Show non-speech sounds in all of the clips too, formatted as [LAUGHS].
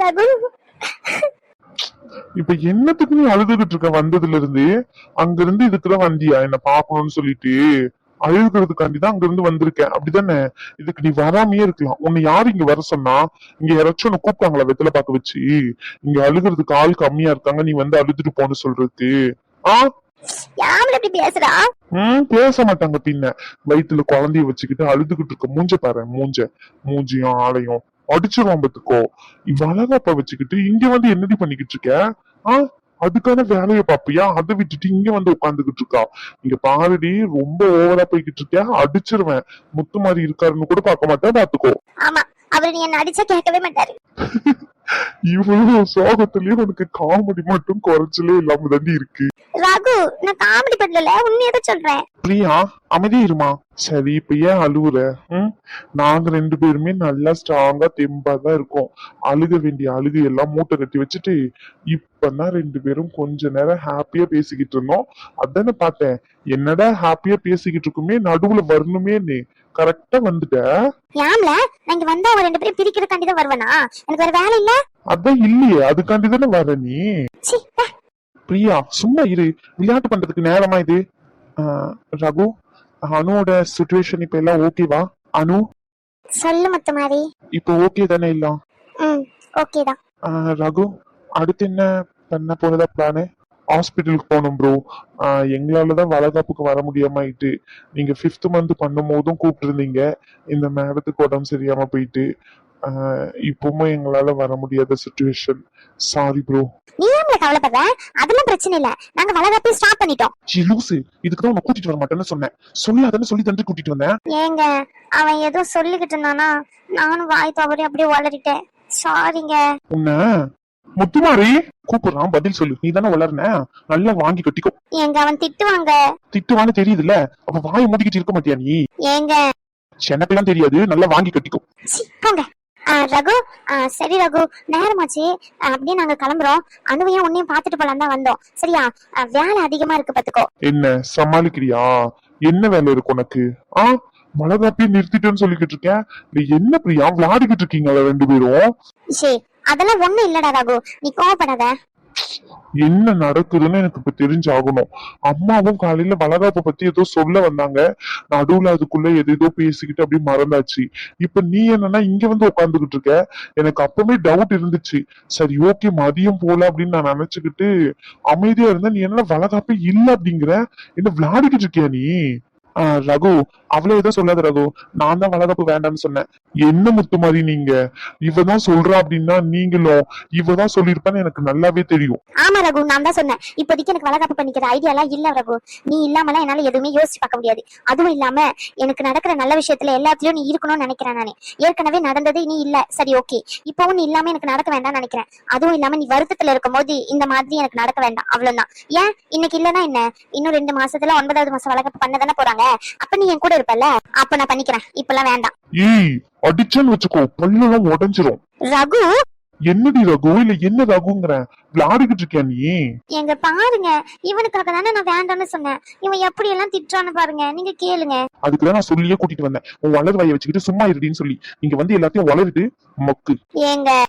ரகு. இப்ப என்னத்துக்கு நீ அழுதுகிட்டு இருக்க? வந்ததுல இருந்து அங்க இருந்து இதுக்குதான் வந்தியா? என்ன பாக்கணும்னு சொல்லிட்டு அழுகிறதுக்காண்டி தான் அங்க இருந்து வந்திருக்கேன். அப்படிதானே? இதுக்கு நீ வராமையே இருக்கலாம். உன்னை யாரு இங்க வர சொன்னா இங்க யாராச்சும் உன்னை கூப்பிட்டாங்களா வெத்தலை பாக்க வச்சு? இங்க அழுகிறதுக்கு ஆள் கம்மியா இருக்காங்க. நீ வந்து அழுதுட்டு போன்னு சொல்றதுக்கு. ஆ? பேச மாட்டாங்க பின்ன. வயித்துல குழந்தைய வச்சுக்கிட்டு அழுதுகிட்டு இருக்க. மூஞ்ச பாரு மூஞ்ச. மூஞ்சியும் ஆளையும். அடிச்சிருவான் பத்துக்கோ வளகாப்ப வச்சுக்கிட்டு இங்க வந்து என்னடி பண்ணிக்கிட்டு இருக்க? ஆ? அதுக்கான வேலைய பாப்பியா அதை விட்டுட்டு இங்க வந்து உட்காந்துக்கிட்டு இருக்கா? இங்க பாருடி ரொம்ப ஓவரா போய்கிட்டு இருக்க. அடிச்சிருவேன். முத்து மாதிரி இருக்காருன்னு கூட பார்க்க மாட்டேன் பாத்துக்கோ ஆமா. அவரு நீ என்ன அடிச்சா கேட்கவே மாட்டாரு. [LAUGHS] இவ்வளவு சோகத்திலயும் உனக்கு காமெடி மட்டும் குறைச்சலே இல்லாம தாண்டி இருக்கு. ரகு நான் காமெடி பண்ணல உண்மையதை சொல்றேன். பிரியா அமைதி இருமா? சரி இப்ப ஏன் அழுவுற? நாங்க ரெண்டு பேருமே நல்லா ஸ்ட்ராங்கா தெம்பா தான் இருக்கோம். அழுக வேண்டிய அழுகை எல்லாம் மூட்டை கட்டி வச்சுட்டு இப்பதான் ரெண்டு பேரும் கொஞ்ச நேரம் ஹாப்பியா பேசிக்கிட்டு இருந்தோம். அதானே பார்த்தேன். என்னடா ஹாப்பியா பேசிக்கிட்டு இருக்குமே நடுவுல வரணுமே நீ கரெக்டா வந்துட்ட. யாம்ல நான் இங்க வந்தா அவங்க ரெண்டு பேரும் பிரிக்கிறதுக்காண்டி தான் வருவேனா? எனக்கு வேற வேலை இல்ல? அதான் இல்லையே அதுக்காண்டி தானே வர நீ. சீ, பே. பிரியா சும்மா இரு. விளையாட்டு பண்றதுக்கு நேரமா இது. ஆஹ், ரகு அனுவோட சுச்சுவேஷன் இப்ப எல்லாம் ஓகேவா அனு? சொல்லு மொத்த மாதிரி. இப்போ ஓகே தானே எல்லாம்? ம் ஓகே தான். ஆஹ், ரகு அடுத்து என்ன பண்ண போனதா பிளானு ஹாஸ்பிட்டலுக்கு போகணும் ப்ரோ எங்களால தான் வளகாப்புக்கு வர முடியாம ஆயிட்டு நீங்க ஃபிஃப்த் மந்த் பண்ணும் போதும் கூப்பிட்டுருந்தீங்க. இந்த மேடத்துக்கு உடம்பு சரியாம போயிட்டு இப்பவும் எங்களால வர முடியாத சுச்சுவேஷன் சாரி ப்ரோ நீ ஏன் கவலைப்படுற? அதெல்லாம் பிரச்சனை இல்ல. நாங்க வளகாப்பே ஸ்டார்ட் பண்ணிட்டோம். லூசு. இதுக்கு தான் உன்னை கூட்டிட்டு வர மாட்டேன்னு சொன்னேன். சொல்லாதன்னு சொல்லி தந்து கூட்டிட்டு வந்தேன். ஏங்க அவன் ஏதோ சொல்லிக்கிட்டு இருந்தானா? நானும் வாய் தவறி அப்படியே வளரிட்டேன் சாரிங்க உன்னை முத்துமாரி கூப்பிடுறான் பதில் சொல்லு. நீ தானே வளர்ன? நல்லா வாங்கி கட்டிக்கோ. ஏங்க அவன் திட்டுவாங்க திட்டுவான்னு தெரியுதுல்ல? அப்ப வாயை மூடிக்கிட்டு இருக்க மாட்டியா நீ? ஏங்க. எனக்கெல்லாம் தெரியாது. நல்லா வாங்கி கட்டிக்கோ. போங்க. ரகு. சரி ரகு. நேரமாச்சு. அப்படியே நாங்க கிளம்புறோம். அனுவையும் உன்னையும் பாத்துட்டு போலாம் தான் வந்தோம். சரியா? வேலை அதிகமா இருக்கு பாத்துக்கோ. என்ன? சமாளிக்கிறியா? என்ன வேலை இருக்கு உனக்கு? ஆ வளகாப்பே நிறுத்திட்டேன்னு சொல்லிக்கிட்டு இருக்கேன். என்ன பிரியா? விளையாடிக்கிட்டு இருக்கீங்களா ரெண்டு பேரும்? சே அதெல்லாம் ஒண்ணும் இல்லடா ராகு. நீ கோவப்படாத. என்ன நடக்குதுன்னு எனக்கு இப்ப தெரிஞ்சாகணும். அம்மாவும் காலையில வளகாப்ப பத்தி ஏதோ சொல்ல வந்தாங்க. நடுவுல அதுக்குள்ள எதேதோ பேசிக்கிட்டு அப்படியே மறந்தாச்சு. இப்ப நீ என்னன்னா இங்க வந்து உட்காந்துக்கிட்டு இருக்க. எனக்கு அப்பவே டவுட் இருந்துச்சு. சரி ஓகே மதியம் போல அப்படின்னு நான் நினைச்சுக்கிட்டு அமைதியா இருந்தா நீ என்ன வளகாப்பே இல்ல அப்படிங்கிற? என்ன விளையாடிக்கிட்டு இருக்கியா நீ? ரகு அவ்வளவு ஏதோ சொல்லாத ரகு. நான் தான் வளகாப்பு வேண்டாம்னு சொன்னேன். என்ன முத்து மாதிரி நீங்க? இவதான் சொல்றா அப்படின்னா நீங்களும் இவதான் சொல்லிருப்பான்னு எனக்கு நல்லாவே தெரியும். ஆமா ரகு. நான் தான் சொன்னேன். இப்போதைக்கு எனக்கு வளகாப்பு பண்ணிக்கிற ஐடியா எல்லாம் இல்ல ரகு. நீ இல்லாமலாம் என்னால எதுவுமே யோசிச்சு பார்க்க முடியாது. அதுவும் இல்லாம எனக்கு நடக்கிற நல்ல விஷயத்துல எல்லாத்துலயும் நீ இருக்கணும்னு நினைக்கிறேன் நானு. ஏற்கனவே நடந்தது நீ இல்ல. சரி ஓகே. இப்பவும் நீ இல்லாம எனக்கு நடக்க வேண்டாம்னு நினைக்கிறேன். அதுவும் இல்லாம நீ வருத்தத்துல இருக்கும்போது இந்த மாதிரி எனக்கு நடக்க வேண்டாம். அவ்வளவுதான். ஏன்? இன்னைக்கு இல்லனா என்ன? இன்னும் ரெண்டு மாசத்துல ஒன்பதாவது மாசம் வளகாப்பு பண்ண தானே போறாங்க. அப்ப நீ என் கூட இருப்பல்ல? அப்ப நான் பண்ணிக்கிறேன். இப்பெல்லாம் வேண்டாம். ஏய் அடிச்சேன்னு வச்சுக்கோ பல்லெல்லாம் உடைஞ்சிரும். ரகு? என்னடி ரகு? இல்ல என்ன ரகுங்கிறேன் விளையாடிக்கிட்டு இருக்கியா நீ? எங்க பாருங்க. இவனுக்காக தானே நான் வேண்டாம்னு சொன்னேன். இவன் எப்படி எல்லாம் திட்டுறான்னு பாருங்க. நீங்க கேளுங்க. அதுக்குதான் நான் சொல்லியே கூட்டிட்டு வந்தேன். உன் வளர் வாயை வச்சுக்கிட்டு சும்மா இருடின்னு சொல்லி. இங்க வந்து எல்லாத்தையும் வளருது மக்கு. ஏங்க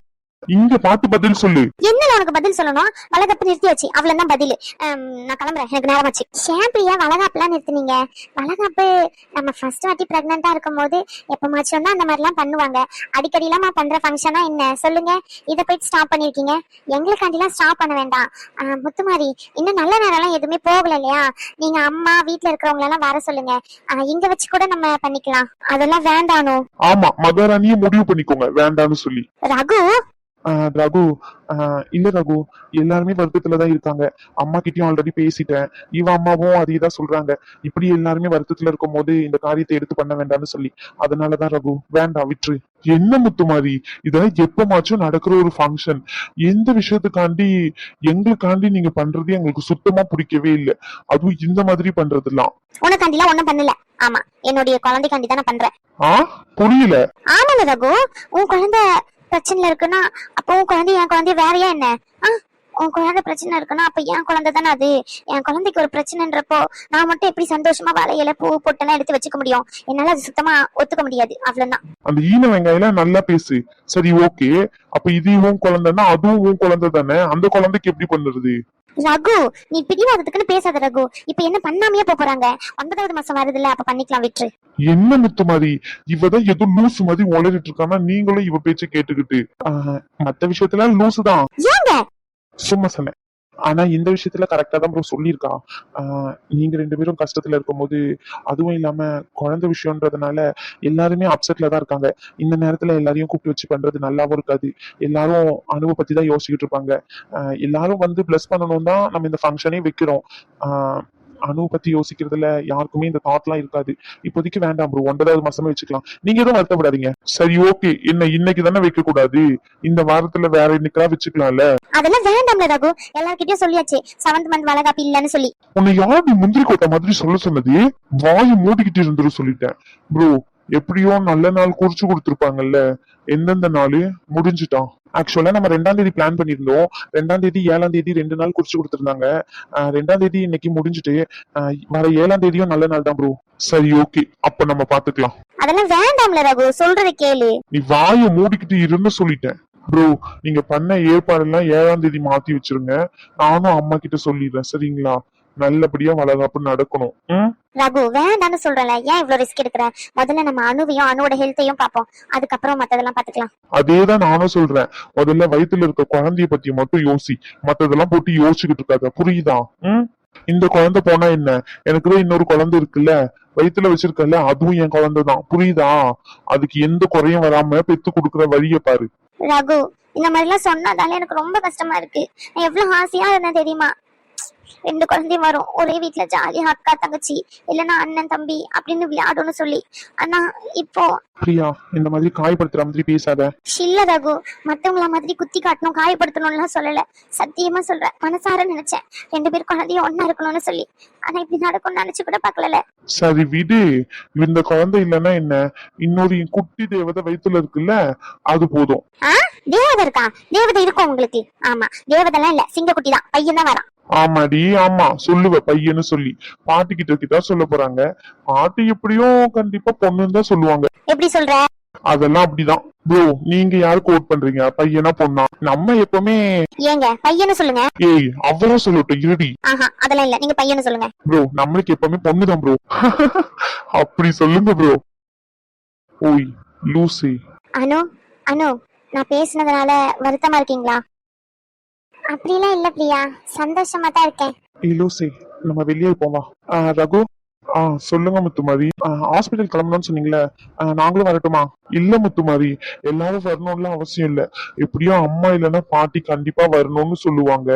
இங்க பார்த்து பதில் சொல்லு. என்ன உனக்கு பதில் சொல்லணும்? வளகாப்பு நிறுத்தியாச்சு. அவ்வளவுதான் பதில். ஹம், நான் கிளம்புறேன். எனக்கு நேரமாச்சு. பிரியா வளகாப்புலாம் நிறுத்துனீங்க? வளகாப்பு நம்ம ஃபர்ஸ்ட் வாட்டி பிரெக்னெண்டா இருக்கும் போது எப்பமாச்சும் தான் அந்த மாதிரிலாம் பண்ணுவாங்க. அடிக்கடிலாம் பண்ற ஃபங்க்ஷனா என்ன? சொல்லுங்க. இதை போயிட்டு ஸ்டாப் பண்ணிருக்கீங்க. எங்களுக்காண்டிலாம் ஸ்டாப் பண்ண வேண்டாம். முத்துமாரி இன்னும் நல்ல நேரம்லாம் எதுவுமே போகல இல்லையா? நீங்க அம்மா வீட்ல இருக்கிறவங்க எல்லாம் வர சொல்லுங்க. இங்க வச்சு கூட நம்ம பண்ணிக்கலாம். அதெல்லாம் வேண்டானோ ஆமா மகாராணியே முடிவு பண்ணிக்கோங்க. வேண்டாம்னு சொல்லி. ரகு ரகு இல்ல ரகு எல்லாருமே வருத்தத்துலதான் இருக்காங்க. அம்மா கிட்டயும் ஆல்ரெடி பேசிட்டேன். இவ அம்மாவும் அதே தான் சொல்றாங்க. இப்படி எல்லாருமே வருத்தத்துல இருக்கும் போது இந்த காரியத்தை எடுத்து பண்ண வேண்டாம்னு சொல்லி. அதனாலதான் ரகு வேண்டாம் விட்டுரு என்ன முத்துமாரி? இதெல்லாம் எப்பமாச்சும் நடக்கிற ஒரு ஃபங்க்ஷன் எந்த விஷயத்துக்காண்டி எங்களுக்காண்டி நீங்க பண்றது எங்களுக்கு சுத்தமா பிடிக்கவே இல்லை. அதுவும் இந்த மாதிரி பண்றதெல்லாம். உனக்காண்டிலாம் ஒண்ணும் பண்ணல. ஆமா என்னுடைய குழந்தைக்காண்டி தான் நான் பண்றேன். ஆ? புரியல. ஆமாங்க ரகு உன் குழந்தை பிரச்சனைல இருக்குன்னா உன் குழந்தை என் குழந்தை வேறையா என்ன? உன் குழந்தை பிரச்சனை இருக்குன்னா அப்ப என் குழந்தை தானே அது? என் குழந்தைக்கு ஒரு பிரச்சனைன்றப்போ நான் மட்டும் எப்படி சந்தோஷமா வளையல பூ பொட்டெல்லாம் எடுத்து வச்சுக்க முடியும்? என்னால அது சுத்தமா ஒத்துக்க முடியாது. அவ்வளவுதான். அந்த ஈன வெங்காயம் நல்லா பேசு. சரி ஓகே. அப்ப இது உன் குழந்தைன்னா அதுவும் உன் குழந்தை தானே? அந்த குழந்தைக்கு எப்படி பண்ணுறது? ரகு நீ பிடிவாதத்துக்குன்னு பேசாத ரகு. இப்ப என்ன பண்ணாமையே போப் போறாங்க? ஒன்பதாவது மாசம் வருதுல்ல அப்ப பண்ணிக்கலாம் விட்டுரு. என்ன முத்துமாரி இவதான் ஏதோ லூசு மாதிரி உளறிட்டு இருக்கானா நீங்களும் இவ பேச்ச கேட்டுக்கிட்டு. ஆஹ், மத்த விஷயத்துல லூசு தான் ஏங்க? சும்மா சொன்னேன். ஆனா இந்த விஷயத்துல கரெக்டா தான் ப்ரோ சொல்லியிருக்கா நீங்க ரெண்டு பேரும் கஷ்டத்துல இருக்கும்போது அதுவும் இல்லாம குழந்தை விஷயம்ன்றதுனால எல்லாருமே அப்செட்ல தான் இருக்காங்க. இந்த நேரத்துல எல்லாரையும் கூப்பிட்டு வச்சு பண்றது நல்லாவும் இருக்காது. எல்லாரும் அனுபவ பத்தி தான் யோசிச்சுட்டு இருப்பாங்க. எல்லாரும் வந்து பிளஸ் பண்ணணும் தான் நம்ம இந்த ஃபங்க்ஷனே வைக்கிறோம். அனுவை பத்தி யோசிக்கிறதுல யாருக்குமே இந்த தாட்லாம் இருக்காது. இப்போதைக்கு வேண்டாம் ப்ரோ ஒன்பதாவது மாசமே வச்சுக்கலாம். நீங்க எதுவும் வருத்தப்படாதீங்க. சரி ஓகே என்ன இன்னைக்கு தானே வைக்க கூடாது இந்த வாரத்துல வேற இன்னைக்கெல்லாம் வச்சுக்கலாம்ல? அதெல்லாம் வேண்டாம்ல ரகு. எல்லார்கிட்டயும் சொல்லியாச்சு. செவன்த் மந்த் வளகாப்பு இல்லன்னு சொல்லி. உன்னை யாரு முந்திரி கொட்டை மாதிரி சொல்ல சொன்னது? வாயை மூடிக்கிட்டு இருந்துரு சொல்லிட்டேன். ப்ரோ எப்படியோ நல்ல நாள் குறிச்சு கொடுத்துருப்பாங்கல்ல. எந்தெந்த நாள்? முடிஞ்சுட்டான். ஆக்சுவலா நம்ம ரெண்டாம் தேதி பிளான் பண்ணியிருந்தோம். ரெண்டாம் தேதி ஏழாம் தேதி ரெண்டு நாள் குறிச்சு கொடுத்துருந்தாங்க. ரெண்டாம் தேதி இன்னைக்கு முடிஞ்சுட்டு வர ஏழாம் தேதியும் நல்ல நாள் தான் ப்ரோ சரி ஓகே அப்ப நம்ம பாத்துக்கலாம். அதெல்லாம் வேண்டாம்ல ரகு. சொல்றத கேளு. நீ வாயை மூடிக்கிட்டு இருந்து சொல்லிட்டேன். ப்ரோ நீங்க பண்ண ஏற்பாடெல்லாம் ஏழாம் தேதி மாத்தி வச்சிருங்க. நானும் அம்மா கிட்ட சொல்லிடுறேன். சரிங்களா? நல்லபடியா வளகாப்பு நடக்கணும். ம்? ரகு வேண்டாம்னு சொல்றேன்ல. ஏன் இவ்வளவு ரிஸ்க் எடுக்கிற? முதல்ல நம்ம அணுவையும் அணுவோட ஹெல்த்தையும் பார்ப்போம். அதுக்கப்புறம் மத்ததெல்லாம் பாத்துக்கலாம் அதேதான் நானும் சொல்றேன். முதல்ல வயித்துல இருக்க குழந்தைய பத்தி மட்டும் யோசி. மத்ததெல்லாம் போட்டு யோசிச்சுக்கிட்டு இருக்காத. புரியுதா? ம்? இந்த குழந்தை போனா என்ன? எனக்கு தான் இன்னொரு குழந்தை இருக்குல்ல? வயித்துல வச்சிருக்கல அதுவும் என் குழந்தை தான். புரியுதா? அதுக்கு எந்த குறையும் வராம பெத்து கொடுக்குற வழிய பாரு. ரகு இந்த மாதிரிலாம் சொன்னதால எனக்கு ரொம்ப கஷ்டமா இருக்கு. நான் எவ்வளவு ஆசையா இருந்தேன் தெரியுமா? ரெண்டு குழந்தையும் வரும். ஒரே வீட்ல ஜாலியா அக்கா தங்கச்சி இல்லைன்னா அண்ணன் தம்பி அப்படின்னு விளையாடும்னு சொல்லி. ஆனா இப்போ பிரியா இந்த மாதிரி காயப்படுத்துற மாதிரி பேசாத. இல்ல ரகு மத்தவங்கள மாதிரி குத்தி காட்டணும் காயப்படுத்தணும்லாம் சொல்லல. சத்தியமா சொல்றேன். மனசார நினைச்சேன். ரெண்டு பேரும் குழந்தையும் ஒன்னா இருக்கணும்னு சொல்லி. ஆனா இப்படி நடக்கும்னு நினைச்சு கூட பாக்கல சரி விடு. இந்த குழந்தை இல்லைன்னா என்ன? இன்னொரு என் குட்டி தேவதை வயித்துல இருக்குல்ல அது போதும். தேவதை இருக்கா? தேவதை இருக்கும் உங்களுக்கு? ஆமா. தேவதைலாம் இல்ல. சிங்கக்குட்டி தான் பையன் தான் வரான். ஆமாடி ஆமா. சொல்லுவ பையன்னு சொல்லி. பாட்டி கிட்ட கிட்ட சொல்ல போறாங்க. பாட்டி எப்படியும் கண்டிப்பா பொண்ணுன்னு தான் சொல்லுவாங்க. எப்படி சொல்ற? அதெல்லாம் அப்படிதான். ப்ரோ நீங்க யாரு கோட் பண்றீங்க? பையனா பொண்ணா? நம்ம எப்பவுமே ஏங்க பையன்னு சொல்லுங்க. ஏய் அவரா சொல்லட்டும். இருடி. ஆஹா அதெல்லாம் இல்ல. நீங்க பையன்னு சொல்லுங்க. ப்ரோ நம்மளுக்கு எப்பவுமே பொண்ணுதான் ப்ரோ. அப்படி சொல்லுங்க ப்ரோ. ஓய் லூசி. அனு அனு நான் பேசுனதுனால வருத்தமா இருக்கீங்களா? அப்படிலாம் இல்ல பிரியா. சந்தோஷமா தான் இருக்கேன். ஏய் லூசி நம்ம வெளியே போவா ரகு ஆ சொல்லுங்க முத்துமாரி. ஹாஸ்பிட்டல் கிளம்பணும்னு சொன்னீங்களே நாங்களும் வரட்டுமா? இல்ல முத்துமாரி எல்லாரும் வரணும்லாம் அவசியம் இல்ல. எப்படியும் அம்மா இல்லைன்னா பாட்டி கண்டிப்பா வரணும்னு சொல்லுவாங்க.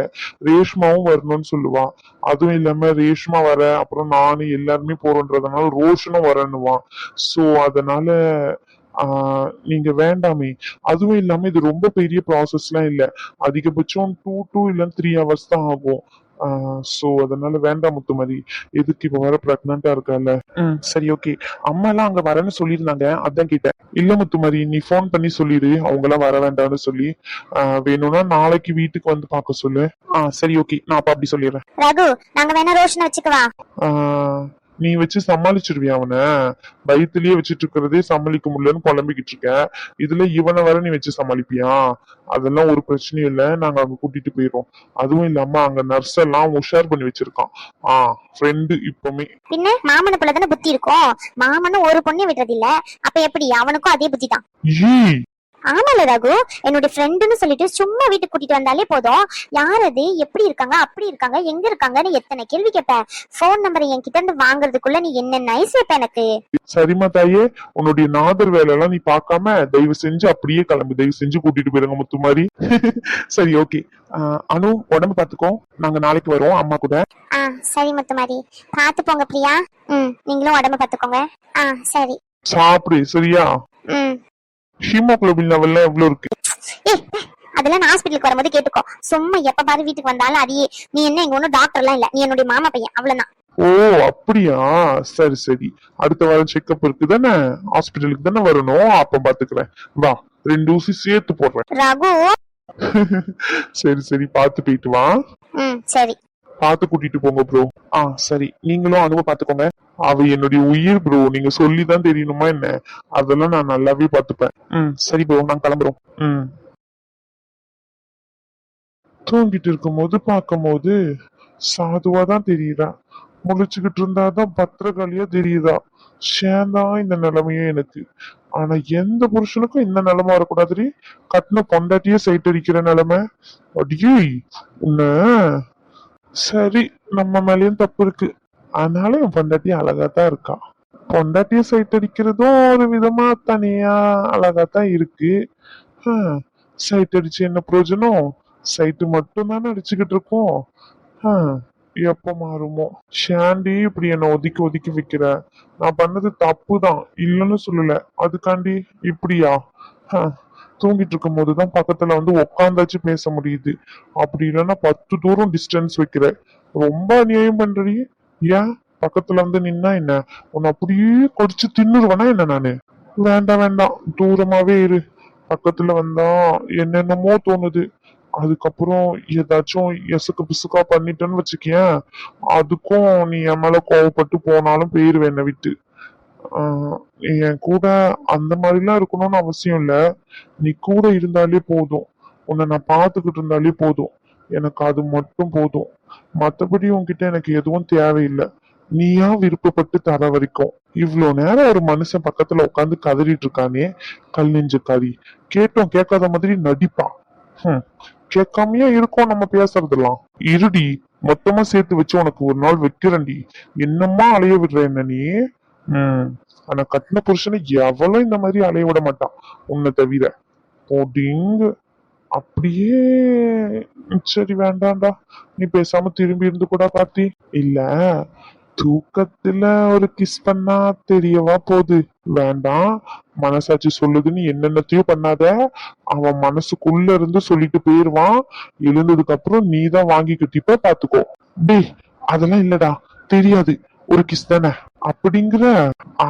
ரேஷ்மாவும் வரணும்னு சொல்லுவா. அதுவும் இல்லாம ரேஷ்மா வர அப்புறம் நானு எல்லாருமே போறோன்றதுனால ரோஷனும் வரணுவான் சோ அதனால நீங்க வேண்டாமே. அதுவும் இல்லாம இது ரொம்ப பெரிய ப்ராசஸ்லாம் இல்ல. அதிகபட்சம் டூ டூ இல்ல த்ரீ ஹவர்ஸ் தான் ஆகும். சோ அதனால வேண்டாம் முத்துமதி. எதுக்கு இப்ப வர பிரெக்னண்டா இருக்கல? ம். சரி ஓகே அம்மா எல்லாம் அங்க வரேன்னு சொல்லியிருந்தாங்க. அதான் கேட்டேன். இல்ல முத்துமதி நீ ஃபோன் பண்ணி சொல்லிடு அவங்க எல்லாம் வர வேண்டாம்னு சொல்லி. ஆஹ் வேணும்னா நாளைக்கு வீட்டுக்கு வந்து பார்க்க சொல்லு. ஆ சரி ஓகே நான் அப்ப அப்படி சொல்லிடுறேன். ரகு நாங்க வேணா ரோஷனை வச்சுக்கவா? ஆஹ் நீ வச்சு சமாளிச்சிருவியா அவனை? வயித்துலயே வச்சுட்டு இருக்கிறதே சமாளிக்க முடியலன்னு புலம்பிக்கிட்டு இருக்க இதுல இவனை வர நீ வச்சு சமாளிப்பியா? அதெல்லாம் ஒரு பிரச்சனையும் இல்ல. நாங்க அங்க கூட்டிட்டு போயிடுறோம். அதுவும் இல்லாம அங்க நர்ஸ் எல்லாம் உஷார் பண்ணி வச்சிருக்கான். ஆஹ் ஃப்ரெண்டு இப்பவுமே. பின்ன மாமன புள்ள தானே புத்தி இருக்கும்? மாமனும் ஒரு பொண்ணை விடுறது இல்ல அப்ப எப்படி? அவனுக்கும் அதே புத்தி தான் ஆமால ரகு. என்னுடைய ஃப்ரெண்டுன்னு சொல்லிட்டு சும்மா வீட்டுக்கு கூட்டிட்டு வந்தாலே போதும். யார் அது? எப்படி இருக்காங்க? அப்படி இருக்காங்க? எங்க இருக்காங்கன்னு எத்தனை கேள்வி கேட்பேன். ஃபோன் நம்பரை என்கிட்ட இருந்து வாங்குறதுக்குள்ள நீ என்ன நைஸ் வைப்ப எனக்கு? சரிம்மா தாயே. உன்னுடைய நாதர் வேலை எல்லாம் நீ பார்க்காம தயவு செஞ்சு அப்படியே கிளம்பு. தயவு செஞ்சு கூட்டிட்டு போயிருங்க முத்து மாதிரி. [LAUGHS] சரி ஓகே அனு உடம்பு பாத்துக்கோ நாங்க நாளைக்கு வரோம் அம்மா கூட. ஆ சரி முத்து மாதிரி. பாத்து போங்க பிரியா. ம் நீங்களும் உடம்ப பாத்துக்கோங்க ஆ சரி. சாப்பிடு சரியா? ம். ஹீமோகுளோபின் லெவல்லாம் எவ்வளவு இருக்கு? அதெல்லாம் நான் ஹாஸ்பிட்டலுக்கு வரும்போது கேட்டுக்கோ. சும்மா எப்ப பாரு வீட்டுக்கு வந்தாலும் அதையே நீ என்ன இங்க ஒன்னும் டாக்டர்லாம் இல்ல. நீ என்னுடைய மாமா பையன் அவ்வளவுதான். ஓ அப்படியா? சரி சரி. அடுத்த வாரம் செக்கப் இருக்கு தானே ஹாஸ்பிட்டலுக்கு தானே வரணும்? அப்ப பாத்துக்கிறேன். வா ரெண்டு ஊசி சேர்த்து போடுறேன். ரகு. [LAUGHS] சரி சரி பார்த்து போயிட்டு வா. ம் சரி. பார்த்து கூட்டிட்டு போங்க ப்ரோ ஆ சரி. நீங்களும் அனுபவ பாத்துக்கோங்க அவ என்னுடைய உயிர் ப்ரோ நீங்க சொல்லிதான் தெரியணுமா என்ன? அதெல்லாம் நான் நல்லாவே பாத்துப்பேன் ம் சரி ப்ரோ நான் கிளம்புறோம். ம். தூங்கிட்டு இருக்கும்போது பார்க்கும்போது சாதுவா தான் தெரியுதா? முழிச்சுக்கிட்டு இருந்தாதான் பத்திரகாளியா தெரியுதா? சேந்தான் இந்த நிலைமையும் எனக்கு. ஆனா எந்த புருஷனுக்கும் இந்த நிலைமை வரக்கூடாதுரி கட்டின பொண்டாட்டியே சைட் அடிக்கிற நிலைமை. அடியே உன்ன சரி நம்ம மேலயும் தப்பு இருக்கு. அதனால என் பொண்டாட்டி அழகா தான் இருக்கா. பொண்டாட்டிய சைட் அடிக்கிறதும் ஒரு விதமா தனியா அழகா தான் இருக்கு சைட் அடிச்சு என்ன பிரயோஜனம்? சைட்டு மட்டும் தானே அடிச்சுக்கிட்டு இருக்கோம். எப்ப மாறுமோ? ஷாண்டி இப்படி என்ன ஒதுக்கி ஒதுக்கி வைக்கிற. நான் பண்ணது தப்பு தான் இல்லைன்னு சொல்லல. அதுக்காண்டி இப்படியா? ஹம், தூங்கிட்டு இருக்கும் போதுதான் பக்கத்துல வந்து உக்காந்தாச்சு பேச முடியுது. அப்படி இல்லைன்னா பத்து தூரம் டிஸ்டன்ஸ் வைக்கிற. ரொம்ப அநியாயம் பண்றீ ஏன்? பக்கத்துல வந்து நின்னா என்ன? உன்னை அப்படியே கொடிச்சு தின்னுருவேனா என்ன நானு? வேண்டாம் வேண்டாம். தூரமாவே இரு. பக்கத்துல வந்தா என்னென்னமோ தோணுது. அதுக்கப்புறம் ஏதாச்சும் எசுக்கு பிசுக்கா பண்ணிட்டேன்னு வச்சுக்கேன் அதுக்கும் நீ என் மேல கோவப்பட்டு போனாலும் போயிருவேன் என்னை விட்டு. என் கூட அந்த மாதிரிலாம் இருக்கணும்னு அவசியம் இல்ல. நீ கூட இருந்தாலே போதும். உன்னை நான் பார்த்துக்கிட்டு இருந்தாலே போதும். எனக்கு அது மட்டும் போதும். மற்றபடி உன்கிட்ட எனக்கு எதுவும் தேவையில்லை. நீயா விருப்பப்பட்டு தர வரைக்கும். இவ்வளோ நேரம் ஒரு மனுஷன் பக்கத்துல உட்காந்து கதறிட்டு இருக்கானே. கல் நெஞ்சுக்காரி கேட்டோம் கேட்காத மாதிரி நடிப்பான் கேட்காமையா கேட்காமயே இருக்கோம் நம்ம பேசுறதெல்லாம். இருடி மொத்தமா சேர்த்து வச்சு உனக்கு ஒரு நாள் வைக்கிறேன்டி. என்னம்மா அலைய விடுற என்ன நீ? ஆனா கட்டின புருஷனை எவளும் இந்த மாதிரி அலைய விட மாட்டான். உன்னை தவிர. போட்டிங்க அப்படியே சரி வேண்டாம்டா. நீ பேசாம திரும்பி இருந்து கூட பாத்தி. இல்ல தூக்கத்துல ஒரு கிஸ் பண்ணா தெரியவா போகுது. வேண்டாம். மனசாட்சி சொல்லுதுன்னு என்னென்னத்தையும் பண்ணாத. அவன் மனசுக்குள்ள இருந்து சொல்லிட்டு போயிருவான். எழுந்ததுக்கு அப்புறம் நீ தான் வாங்கி கட்டிப்ப பாத்துக்கோ. டே அதெல்லாம் இல்லடா. தெரியாது. ஒரு கிஸ் தானே. அப்படிங்கிற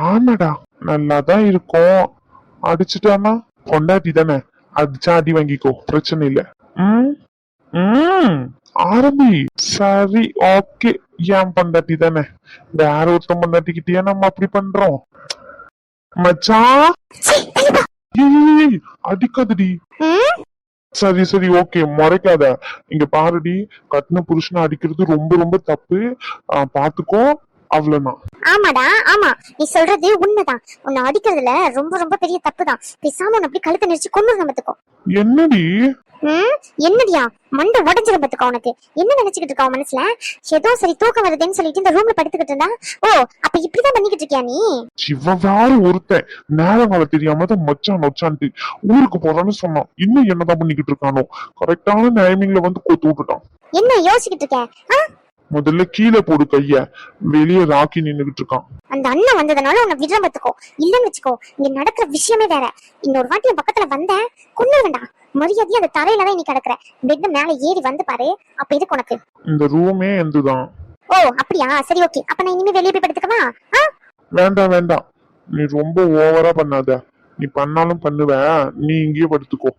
ஆமாடா நல்லாதான் இருக்கும். அடிச்சுட்டானா? பொண்டாட்டி தானே. அடிச்சா அடி வாங்கிக்கோ பிரச்சனை இல்ல. ஆரம்பி சரி ஓகே. ஏன் பொண்டாட்டி தானே? வேற ஒருத்தன் பொண்டாட்டிக்கிட்டே நம்ம அப்படி பண்றோம். மச்சான் சீ, தள்ளி போ. ஏய், ஏய், ஏய், அடிக்காதடி. சரி சரி ஓகே முறைக்காத. இங்க பாருடி கட்டின புருஷனை அடிக்கிறது ரொம்ப ரொம்ப தப்பு. பாத்துக்கோ அவ்வளவுதான். ஆமாடா ஆமா. நீ சொல்றது உண்மைதான். உன்னை அடிக்கிறதுல ரொம்ப ரொம்ப பெரிய தப்பு தான் பேசாம உன்னை அப்படி கழுத்தை நெரிச்சு கொண்டு பத்துக்கோ. என்னடி? ம்? என்னடியா? மண்டை உடஞ்சிரும் பத்துக்கோ உனக்கு. என்ன நினைச்சுக்கிட்டு இருக்கா மனசுல? ஏதோ சரி தூக்கம் வருதுன்னு சொல்லிட்டு இந்த ரூம்ல படுத்துக்கிட்டு இருந்தா? ஓ அப்ப இப்படிதான் பண்ணிக்கிட்டு இருக்கியா நீ? சிவ வேற ஒருத்தன் நேரங்கால தெரியாம தான் மச்சான் நொச்சான்ட்டு ஊருக்கு போறான்னு சொன்னான். இன்னும் என்னதான் பண்ணிக்கிட்டு இருக்கானோ? கரெக்டான டைமிங்ல வந்து கொத்து விட்டுட்டான். என்ன யோசிக்கிட்டு இருக்க? முதல்ல கீழே போடு கைய. வெளியே ராக்கி நின்னுகிட்டு இருக்கான். அந்த அண்ணன் வந்ததுனால உன்னை விடுற பத்துக்கோ இல்லன்னு வச்சுக்கோ இங்க நடக்கிற விஷயமே வேற. இன்னொரு வாட்டி என் பக்கத்துல வந்த கொண்டு வேண்டாம் மரியாதையா அந்த தரையில தான் நீ கிடக்குற. பெட் மேல ஏறி வந்து பாரு. அப்ப இதுக்கு உனக்கு. இந்த ரூமே எந்துதான். ஓ அப்படியா? சரி ஓகே அப்ப நான் இனிமே வெளியே போய் படுத்துக்கவா? வேண்டாம் வேண்டாம். நீ ரொம்ப ஓவரா பண்ணாத. நீ பண்ணாலும் பண்ணுவ. நீ இங்கேயே படுத்துக்கோ.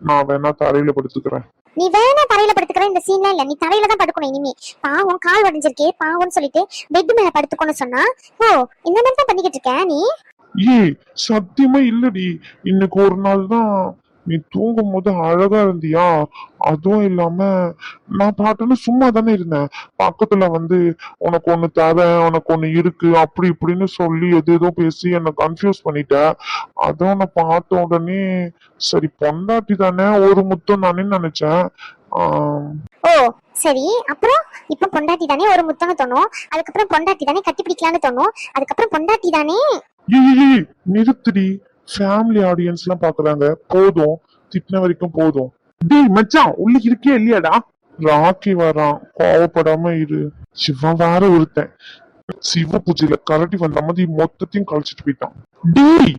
நான் வேணா தரையில படுத்துக்கிறேன். நீ வேணா தரையில படுத்துக்கிற இந்த சீன்லாம் இல்ல. நீ தரையில தான் படுக்கணும் இனிமே. பாவம் கால் உடஞ்சிருக்கே பாவம்னு சொல்லிட்டு பெட் மேல படுத்துக்கணும் சொன்னா ஓ இந்த மாதிரி தான் பண்ணிக்கிட்டு இருக்க நீ? ஏய் சத்தியமா இல்லடி. இன்னைக்கு ஒரு நாள் தான் நீ தூங்கும் போது அழகா இருந்தியா? அதுவும் இல்லாம நான் பாட்டுன்னு சும்மா தானே இருந்தேன். பக்கத்துல வந்து உனக்கு ஒண்ணு தரேன் உனக்கு ஒண்ணு இருக்கு அப்படி இப்படின்னு சொல்லி எது ஏதோ பேசி என்னை கன்ஃபியூஸ் பண்ணிட்ட அதான் உன்னை பார்த்த உடனே சரி பொண்டாட்டி தானே ஒரு முத்தம் தானே நினைச்சேன். ஓ சரி அப்புறம்? இப்ப பொண்டாட்டி தானே ஒரு முத்தம்னு தோணும். அதுக்கப்புறம் பொண்டாட்டி தானே கட்டி பிடிக்கலான்னு தோணும். அதுக்கப்புறம் பொண்டாட்டி தானே? நிறுத்துடி. ஃபேமிலி ஆடியன்ஸ் எல்லாம் பாக்குறாங்க. போதும். திட்டின வரைக்கும் போதும். டேய் மச்சான் உள்ள இருக்கே இல்லையாடா? ராக்கி வரான். கோவப்படாம இரு. சிவன் வேற ஒருத்தன். சிவ பூஜையில கரடி வந்த மாதிரி மொத்தத்தையும் கழிச்சிட்டு போயிட்டான். டேய்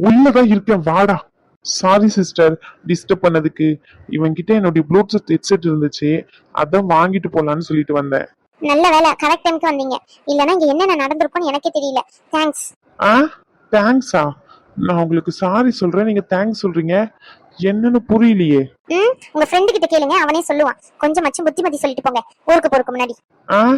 உள்ளதான் இருக்கேன் வாடா. சாரி சிஸ்டர் டிஸ்டர்ப் பண்ணதுக்கு. இவன்கிட்ட என்னுடைய ப்ளூடூத் ஹெட்செட் இருந்துச்சு. அதான் வாங்கிட்டு போலான்னு சொல்லிட்டு வந்தேன். நல்ல வேலை. கரெக்ட் டைம்க்கு வந்தீங்க. இல்லனா இங்க என்னென்ன நடந்திருக்கும்னு எனக்கே தெரியல. தேங்க்ஸ் ஆ? தேங்க்ஸா நான் உங்களுக்கு சாரி சொல்றேன். நீங்க தேங்க்ஸ் சொல்றீங்க. என்னன்னு புரியலையே. ம் உங்க ஃப்ரெண்டு கிட்ட கேளுங்க. அவனே சொல்லுவான். கொஞ்சம் மச்சும் புத்திமதி சொல்லிட்டு போங்க. ஊருக்கு போறதுக்கு முன்னாடி. ஆ?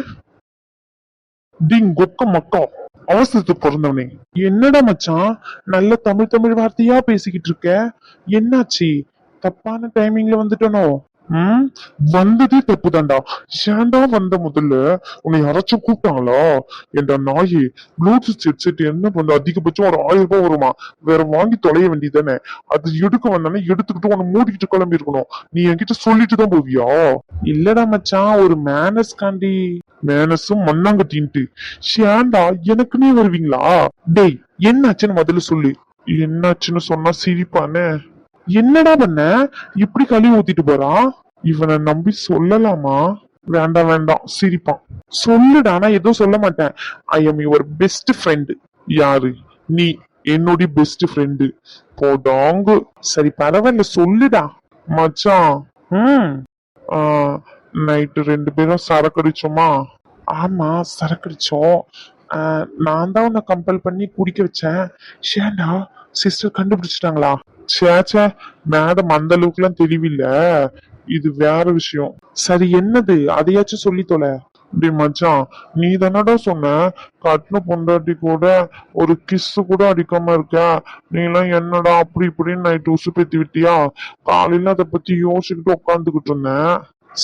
டிங் கொக்க மக்கா அவசரத்துக்கு பிறந்தவனே. என்னடா மச்சான்? நல்ல தமிழ் தமிழ் வார்த்தையா பேசிக்கிட்டு இருக்க? என்னாச்சு? தப்பான டைமிங்ல வந்துட்டனோ? ம்? வந்ததே தப்பு தாண்டா ஏன்டா வந்த முதல்ல? உன்னை யாராச்சும் கூப்பிட்டாங்களா? என்ற நாயி ப்ளூடூத் ஹெட்செட் என்ன பண்ண? அதிகபட்சம் ஒரு ஆயிரம் ரூபாய் வருமா? வேற வாங்கி தொலைய வேண்டியதானே அது எடுக்க வந்தானே எடுத்துக்கிட்டு உன்னை மூடிக்கிட்டு கிளம்பி இருக்கணும் நீ என்கிட்ட சொல்லிட்டு தான் போவியா? இல்லடா மச்சான் ஒரு மேனஸ் காண்டி. மேனஸும் மண்ணாங்கட்டின்ட்டு. ஷேண்டா எனக்குன்னே வருவீங்களா? டேய் என்னாச்சுன்னு முதல்ல சொல்லு. என்னாச்சுன்னு சொன்னா சிரிப்பானே. என்னடா பண்ண? இப்படி கழுவி ஊத்திட்டு போறான் இவனை நம்பி சொல்லலாமா? வேண்டாம் வேண்டாம். சிரிப்பான். சொல்லுடா நான் எதுவும் சொல்ல மாட்டேன். I am your best friend யாரு? நீ என்னுடைய பெஸ்ட் ஃப்ரெண்டு போடாங்கு சரி பரவாயில்ல சொல்லுடா. மச்சான். ம். நைட்டு ரெண்டு பேரும் சரக்கடிச்சோமா? ஆமா சரக்கடிச்சோம். நான் தான் உன்னை கம்பல் பண்ணி குடிக்க வச்சேன். ஷேண்டா சிஸ்டர் கண்டுபிடிச்சிட்டாங்களா? சே மேடம் அந்த அளவுக்குலாம் தெரியவில்ல. இது வேற விஷயம். சரி என்னது? அதையாச்சும் சொல்லி தொலை. டேய் மச்சான் நீ தானடா சொன்ன? கட்டின பொண்டாட்டி கூட ஒரு கிஸ் கூட அடிக்காம இருக்க. நீ எல்லாம் என்னடா அப்படி இப்படின்னு நைட்டு உசு பேத்தி விட்டியா? காலையில அதை பத்தி யோசிக்கிட்டு உட்காந்துக்கிட்டு இருந்தேன்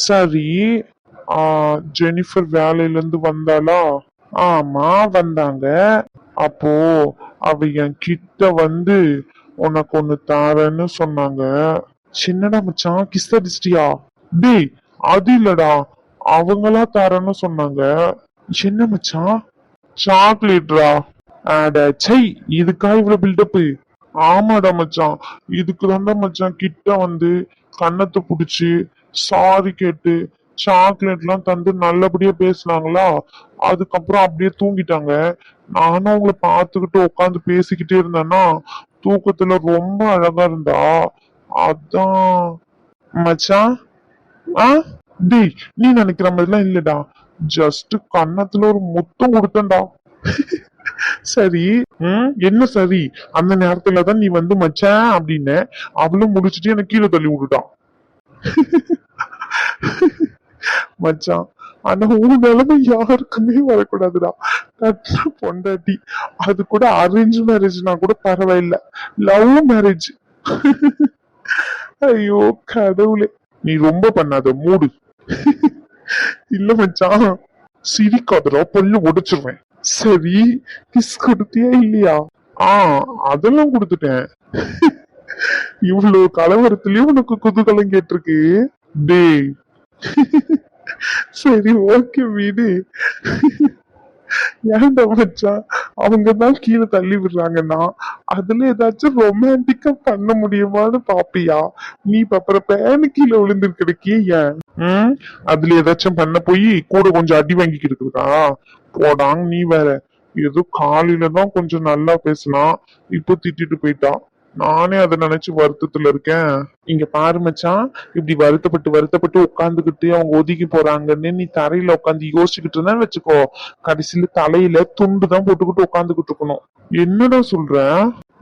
சரி ஜெனிஃபர் வேலையில இருந்து வந்தாளா? ஆமா வந்தாங்க. அப்போ அவ என் கிட்ட வந்து உனக்கு ஒண்ணு தாரேன்னு சொன்னாங்க. சின்னடா மச்சான் கிஸ் அடிச்சிட்டியா டேய் அது இல்லடா. அவங்களா தரேன்னு சொன்னாங்க. என்ன மச்சான்? சாக்லேட்ரா? அட சை இதுக்கா இவ்வளவு பில்டப்பு ஆமாடா மச்சான். இதுக்கு தான்டா மச்சான் கிட்ட வந்து கன்னத்தை புடிச்சு சாரி கேட்டு சாக்லேட் எல்லாம் தந்து நல்லபடியா பேசுனாங்களா? அதுக்கப்புறம் அப்படியே தூங்கிட்டாங்க. நானும் அவங்கள பாத்துக்கிட்டு உட்காந்து பேசிக்கிட்டே இருந்தேன்னா தூக்கத்துல ரொம்ப அழகா இருந்தா அதான் மச்சான் ஆ? டேய் நீ நினைக்கிற மாதிரிலாம் இல்லடா. ஜஸ்ட் கன்னத்துல ஒரு முத்தம் கொடுத்தேன்டா. சரி ம் என்ன சரி? அந்த நேரத்துல தான் நீ வந்து மச்சான் அப்படின்னு அவளும் முடிச்சிட்டு எனக்கு கீழே தள்ளி விட்டுட்டான். மச்சான் ஆனா ஒரு நிலைமை யாருக்குமே வரக்கூடாதுடா. கட்டின பொண்டாட்டி. அது கூட அரேஞ்ச் மேரேஜ்னா கூட பரவாயில்ல. லவ் மேரேஜ் ஐயோ கடவுளே. நீ ரொம்ப பண்ணாத மூடு. இல்ல மச்சான். சிரிக்காதடா பொண்ணு உடைச்சிருவேன். சரி கிஸ் கொடுத்தியா இல்லையா? ஆ அதெல்லாம் கொடுத்துட்டேன். இவ்வளவு கலவரத்துலயும் உனக்கு குதூகலம் கேட்டிருக்கு. டேய். சரி ஓகே வீடு. ஏன்டா மச்சான்? அவங்க தான் கீழே தள்ளி விடுறாங்கன்னா அதுல ஏதாச்சும் ரொமான்டிக்கா பண்ண முடியுமான்னு பாப்பியா? நீ பப்பற பேனு கீழே விழுந்திருக்கிறக்கே ஏன்? உம் அதுல ஏதாச்சும் பண்ண போய் கூட கொஞ்சம் அடி வாங்கிக்கிட்டு இருக்கா போடாங்க நீ வேற. ஏதோ காலையில தான் கொஞ்சம் நல்லா பேசினா இப்போ திட்டிட்டு போயிட்டான் நானே அதை நினைச்சு வருத்தத்துல இருக்கேன். இங்க பாரு மச்சான் இப்படி வருத்தப்பட்டு வருத்தப்பட்டு உட்காந்துக்கிட்டு அவங்க ஒதுக்கி போறாங்கன்னு நீ தரையில உட்காந்து யோசிச்சுக்கிட்டு இருந்தா வச்சுக்கோ. கடைசியில தலையில துண்டு தான் போட்டுக்கிட்டு உட்காந்துக்கிட்டு இருக்கணும். என்னடா சொல்ற?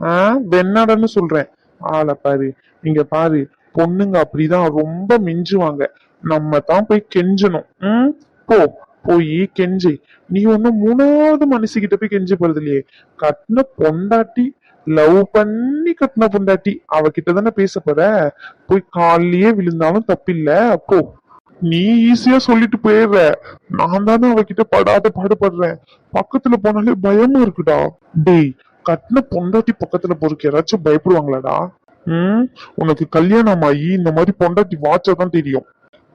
ஆ? வெண்ணடன்னு சொல்றேன். ஆளை பாரு. இங்க பாரு. பொண்ணுங்க அப்படிதான் ரொம்ப மிஞ்சுவாங்க. நம்ம தான் போய் கெஞ்சணும். உம் போ. போய் கெஞ்சு. நீ ஒன்னும் மூணாவது மனுஷிக்கிட்ட போய் கெஞ்ச போறது இல்லையே. கட்டின பொண்டாட்டி லவ் பண்ணி கட்டின பொண்டாட்டி. அவகிட்ட தானே பேச போற? போய் கால்லயே விழுந்தாலும் தப்பில்ல. அப்போ நீ ஈஸியா சொல்லிட்டு போயிடுற. நான் தானே அவகிட்ட படாத பாடுபடுறேன். பக்கத்துல போனாலே பயமும் இருக்குடா. டேய் கட்டின பொண்டாட்டி பக்கத்துல போறதுக்கு யாராச்சும் பயப்படுவாங்களாடா? ம்? உனக்கு கல்யாணம் ஆகி இந்த மாதிரி பொண்டாட்டி வாட்சதான் தெரியும்.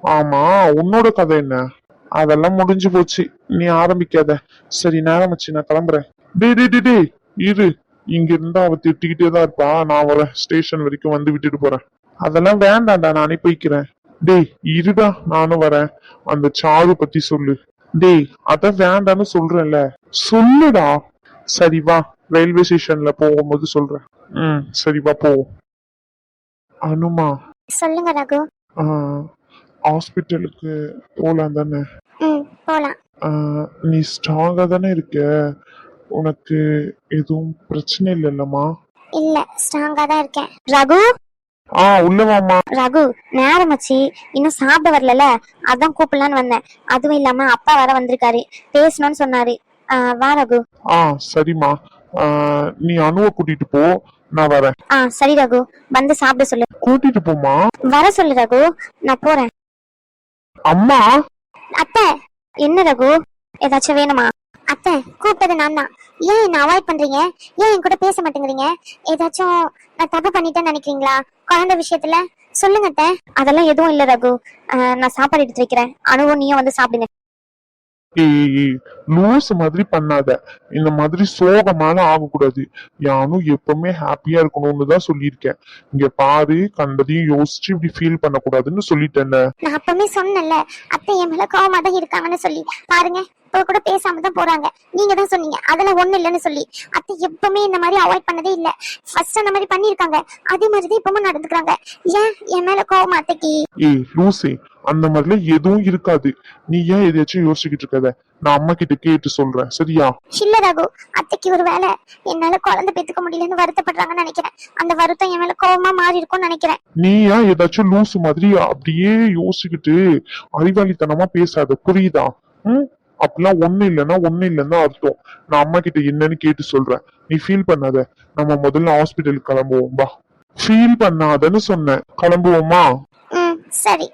ஆமா உன்னோட கதை என்ன? அதெல்லாம் முடிஞ்சு போச்சு. நீ ஆரம்பிக்காத. சரி நேரம் வச்சு நான் கிளம்புறேன். டே டே டே டேய் இரு. இங்க இருந்தா அவ திட்டிக்கிட்டே தான் இருப்பா. நான் வரேன் ஸ்டேஷன் வரைக்கும் வந்து விட்டுட்டு போறேன். அதெல்லாம் வேண்டாம்டா நானே போய்க்கிறேன். டேய் இருடா நானும் வரேன். அந்த சாரு பத்தி சொல்லு. டேய் அத வேண்டான்னு சொல்றேன்ல. சொல்லுடா. சரி வா. ரயில்வே ஸ்டேஷன்ல போகும்போது சொல்றேன். ம் சரி வா போவோம் அனுமா. சொல்லுங்க ரகு. ஹாஸ்பிட்டலுக்கு போலாம் தானே? ம் போலாம். நீ ஸ்ட்ராங்கா தானே இருக்க? உனக்கு எதுவும் பிரச்சனை இல்லைல்லம்மா? இல்ல ஸ்ட்ராங்கா தான் இருக்கேன். ரகு? ஆ உள்ள வாம்மா. ரகு நேரம் ஆச்சு இன்னும் சாப்பிட வரலல அதான் கூப்பிடலான்னு வந்தேன். அதுவும் இல்லாம அப்பா வர வந்திருக்காரு. பேசணும்னு சொன்னாரு. ஆ, வா ரகு. ஆ சரிம்மா. ஆ, நீ அணுவை கூட்டிட்டு போ. நான் வரேன். ஆ சரி ரகு. வந்து சாப்பிட சொல்லு. கூட்டிட்டு போமா வர சொல்லு ரகு. நான் போறேன். அம்மா? அத்தை என்ன ரகு? ஏதாச்சும் வேணுமா? அத்தை கூப்பிட்டது நான் தான் ஏன் என்ன அவாய்ட் பண்றீங்க? ஏன் என் கூட பேச மாட்டேங்கிறீங்க? ஏதாச்சும் நான் தப்பு பண்ணிட்டேன்னு நினைக்கிறீங்களா? குழந்தை விஷயத்துல? சொல்லுங்க அத்தை. அதெல்லாம் எதுவும் இல்ல ரகு. நான் சாப்பாடு எடுத்து வைக்கிறேன். அனுவும் நீயும் வந்து சாப்பிடுங்க. லூஸ் மாதிரி பண்ணாத. இந்த மாதிரி சோகமான ஆகக்கூடாது. யானும் எப்பவுமே ஹாப்பியா இருக்கணும்னு தான் சொல்லியிருக்கேன். இங்க பாரு கண்டதையும் யோசிச்சு இப்படி ஃபீல் பண்ணக்கூடாதுன்னு சொல்லிட்டேன்ல நான் அப்பவே சொன்னேன்ல. அத்தை என் மேல கோவமா தான் இருக்காங்கன்னு சொல்லி. பாருங்க. இப்ப கூட பேசாம தான் போறாங்க. நீங்க தான் சொன்னீங்க. அதெல்லாம் ஒண்ணு இல்லைன்னு சொல்லி. அத்தை எப்பவுமே இந்த மாதிரி அவாய்ட் பண்ணதே இல்ல. ஃபர்ஸ்ட் அந்த மாதிரி பண்ணிருக்காங்க அதே மாதிரி தான் இப்பவும் நடந்துக்கிறாங்க. ஏன்? என் மேல கோவமா அத்தைக்கு? ஏய் லூசே. அந்த மாதிரிலாம் எதுவும் இருக்காது. நீ ஏன் எதையாச்சும் யோசிச்சுக்கிட்டு இருக்காத? நான் அம்மா கிட்ட கேட்டு சொல்றேன். சரியா? இல்ல ரகு. அத்தைக்கு ஒரு வேலை என்னால குழந்தை பெத்துக்க முடியலன்னு வருத்தப்படுறாங்கன்னு நினைக்கிறேன். அந்த வருத்தம் என் மேல கோவமா மாறி இருக்கும்னு நினைக்கிறேன். நீ ஏன் ஏதாச்சும் லூசு மாதிரி அப்படியே யோசிச்சுக்கிட்டு அறிவாளித்தனமா பேசாத. புரியுதா? ம்? அப்படிலாம் ஒண்ணு இல்லைன்னா ஒண்ணு இல்லைன்னா அர்த்தம். நான் அம்மா கிட்ட என்னன்னு கேட்டு சொல்றேன். நீ ஃபீல் பண்ணாத. நம்ம முதல்ல ஹாஸ்பிட்டலுக்கு கிளம்புவோம். வா. ஃபீல் பண்ணாதன்னு சொன்னேன். கிளம்புவோமா? சரி.